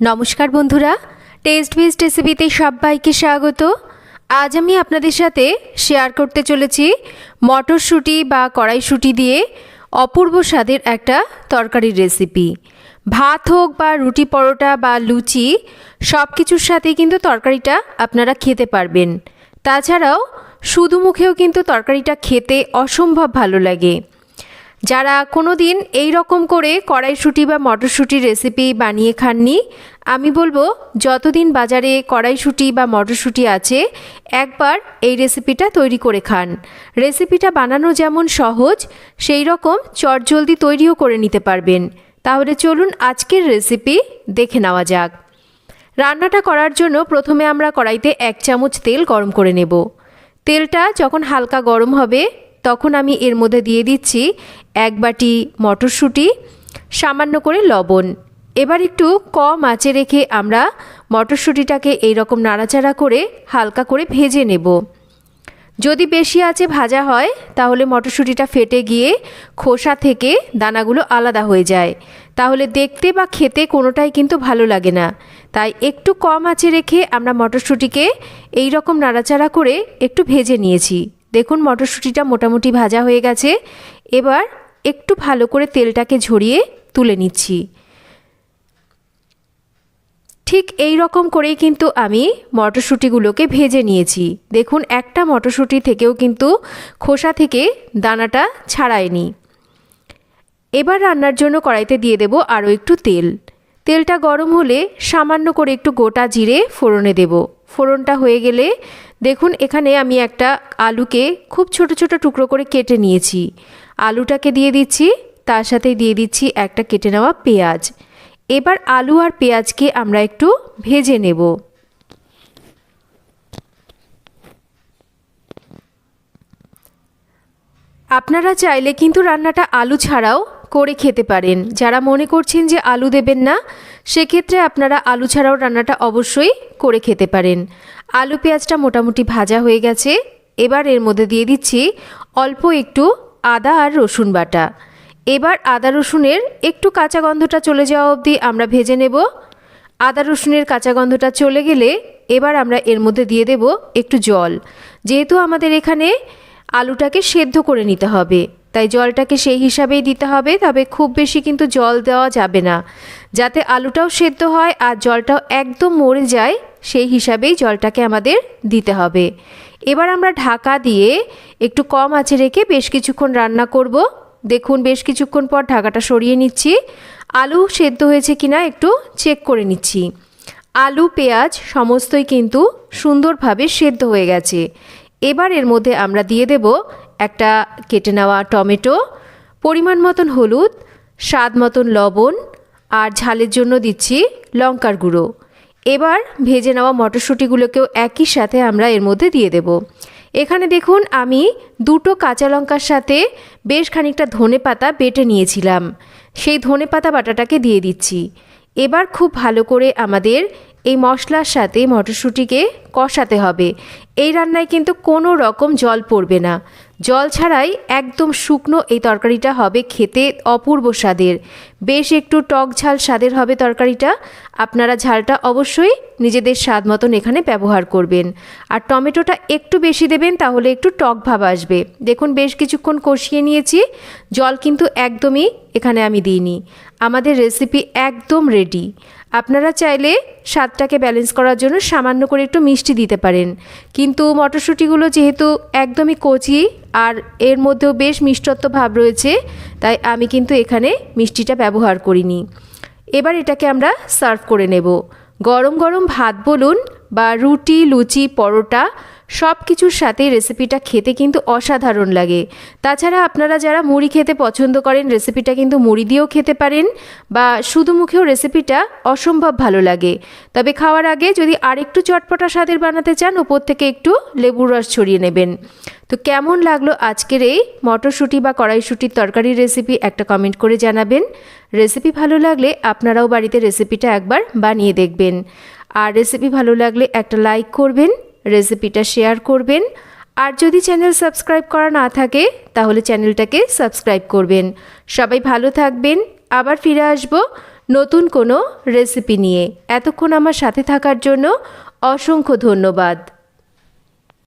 নমস্কার বন্ধুরা test best রেসিপিতে সবাইকে স্বাগত। আজ আমি আপনাদের সাথে শেয়ার করতে চলেছি মটরশুঁটি বা কড়াইশুঁটি দিয়ে অপূর্ব স্বাদের একটা তরকারির রেসিপি ভাত হোক বা রুটি পরোটা বা লুচি সব কিছুর সাথে কিন্তু তরকারিটা আপনারা খেতে পারবেন। তাছাড়াও শুধু মুখেও কিন্তু তরকারিটা খেতে অসম্ভব ভালো লাগে। যারা কোনো দিন এই রকম করে কড়াইশুঁটি বা মটরশুঁটির রেসিপি বানিয়ে খাননি, আমি বলব যতদিন বাজারে কড়াইশুঁটি বা মটরশুঁটি আছে, একবার এই রেসিপিটা তৈরি করে খান। রেসিপিটা বানানো যেমন সহজ, সেই রকম চটজলদি তৈরিও করে নিতে পারবেন। তাহলে চলুন আজকের রেসিপি দেখে নেওয়া যাক। রান্নাটা করার জন্য প্রথমে আমরা কড়াইতে এক চামচ তেল গরম করে নেব। তেলটা যখন হালকা গরম হবে তখন আমি এর মধ্যে দিয়ে দিচ্ছি এক বাটি মটরশুঁটি, সামান্য করে লবণ। এবার একটু কম আঁচে রেখে আমরা মটরশুঁটিটাকে এইরকম নাড়াচাড়া করে হালকা করে ভেজে নেব। যদি বেশি আছে ভাজা হয়, তাহলে মটরশুঁটিটা ফেটে গিয়ে খোসা থেকে দানাগুলো আলাদা হয়ে যায়। তাহলে দেখতে বা খেতে কোনোটাই কিন্তু ভালো লাগে না। তাই একটু কম আঁচে রেখে আমরা মটরশুঁটিকে এই রকম নাড়াচাড়া করে একটু ভেজে নিয়েছি। দেখুন মটরশুঁটিটা মোটামুটি ভাজা হয়ে গেছে। এবার একটু ভালো করে তেলটাকে ঝরিয়ে তুলে নিচ্ছি। ঠিক এই রকম করেই কিন্তু আমি মটরশুঁটিগুলোকে ভেজে নিয়েছি। দেখুন, একটা মটরশুঁটি থেকেও কিন্তু খোসা থেকে দানাটা ছাড়ায়নি। এবার রান্নার জন্য কড়াইতে দিয়ে দেব আরও একটু তেল। তেলটা গরম হলে সামান্য করে একটু গোটা জিরে ফোড়নে দেব। ফোড়নটা হয়ে গেলে দেখুন এখানে আমি একটা আলুকে খুব ছোট ছোট টুকরো করে কেটে নিয়েছি। আলুটাকে দিয়ে দিচ্ছি, তার সাথে দিয়ে দিচ্ছি একটা কেটে নেওয়া পেঁয়াজ। এবার আলু আর পেঁয়াজকে আমরা একটু ভেজে নেব। আপনারা চাইলে কিন্তু রান্নাটা আলু ছাড়াও করে খেতে পারেন। যারা মনে করছেন যে আলু দেবেন না, সেক্ষেত্রে আপনারা আলু ছাড়াও রান্নাটা অবশ্যই করে খেতে পারেন। আলু পেঁয়াজটা মোটামুটি ভাজা হয়ে গেছে। এবার এর মধ্যে দিয়ে দিচ্ছি অল্প একটু আদা আর রসুন বাটা। এবার আদা রসুনের একটু কাঁচা গন্ধটা চলে যাওয়া অবধি আমরা ভেজে নেব। আদা রসুনের কাঁচা গন্ধটা চলে গেলে এবার আমরা এর মধ্যে দিয়ে দেব একটু জল। যেহেতু আমাদের এখানে আলুটাকে সেদ্ধ করে নিতে হবে। তাই জলটাকে সেই হিসাবেই দিতে হবে, তবে খুব বেশি কিন্তু জল দেওয়া যাবে না। যাতে আলুটাও সেদ্ধ হয় আর জলটাও একদম মরে যায়, সেই হিসাবেই জলটাকে আমাদের দিতে হবে। এবার আমরা ঢাকা দিয়ে একটু কম আঁচে রেখে বেশ কিছুক্ষণ রান্না করব। দেখুন, বেশ কিছুক্ষণ পর ঢাকাটা সরিয়ে নিচ্ছি। আলু সেদ্ধ হয়েছে কিনা একটু চেক করে নিচ্ছি। আলু, পেঁয়াজ সমস্তই কিন্তু সুন্দরভাবে সেদ্ধ হয়ে গেছে। এবার এর মধ্যে আমরা দিয়ে দেব একটা কেটে নেওয়া টমেটো, পরিমাণ মতন হলুদ, স্বাদ মতন লবণ, আর ঝালের জন্য দিচ্ছি লঙ্কার গুঁড়ো। এবার ভেজে নেওয়া মটরশুঁটিগুলোকেও একই সাথে আমরা এর মধ্যে দিয়ে দেব। এখানে দেখুন, আমি দুটো কাঁচা লঙ্কার সাথে বেশ খানিকটা ধনে পাতা বেটে নিয়েছিলাম। সেই ধনে পাতা বাটাটাকে দিয়ে দিচ্ছি। এবার খুব ভালো করে আমাদের এই মশলার সাথে মটরশুঁটিকে কষাতে হবে। এই রান্নায় কিন্তু কোনো রকম জল পড়বে না। জল ছাড়াই একদম শুকনো এই তরকারিটা হবে খেতে অপূর্ব স্বাদের। বেশ একটু টক ঝাল স্বাদের হবে তরকারিটা। আপনারা ঝালটা অবশ্যই নিজেদের স্বাদ মতন এখানে ব্যবহার করবেন। আর টমেটোটা একটু বেশি দেবেন তাহলে একটু টক ভাব আসবে। দেখুন, বেশ কিছুক্ষণ কষিয়ে নিয়েছি। জল কিন্তু একদমই এখানে আমি দিইনি। আমাদের রেসিপি একদম রেডি আপনারা চাইলে স্বাদটাকে ব্যালেন্স করার জন্য সামান্য করে একটু মিষ্টি দিতে পারেন। কিন্তু মটরশুঁটিগুলো যেহেতু একদমই কচি আর এর মধ্যেও বেশ মিষ্টত্ব ভাব রয়েছে, তাই আমি কিন্তু এখানে মিষ্টিটা ব্যবহার করিনি। এবার এটাকে আমরা সার্ভ করে নেব। গরম গরম ভাত বলুন বা রুটি, লুচি, পরোটা সব কিছুর সাথে রেসিপিটা খেতে কিন্তু অসাধারণ লাগে। তাছাড়া আপনারা যারা মুড়ি খেতে পছন্দ করেন রেসিপিটা কিন্তু মুড়ি দিয়েও খেতে পারেন বা শুধু মুখেও রেসিপিটা অসম্ভব ভালো লাগে। তবে খাওয়ার আগে যদি আরেকটু চটপটা স্বাদের বানাতে চান ওপর থেকে একটু লেবুর রস ছড়িয়ে নেবেন। তো কেমন লাগল আজকের এই মটরশুঁটি বা কড়াইশুঁটির তরকারির রেসিপি একটা কমেন্ট করে জানাবেন। রেসিপি ভালো লাগলে আপনারাও বাড়িতে রেসিপিটা একবার বানিয়ে দেখবেন। আর রেসিপি ভালো লাগলে একটা লাইক করবেন। রেসিপিটা শেয়ার করবেন। আর যদি চ্যানেল সাবস্ক্রাইব করা না থাকে, তাহলে চ্যানেলটাকে সাবস্ক্রাইব করবেন। সবাই ভালো থাকবেন। আবার ফিরে আসব নতুন কোনো রেসিপি নিয়ে। এতক্ষণ আমার সাথে থাকার জন্য অসংখ্য ধন্যবাদ।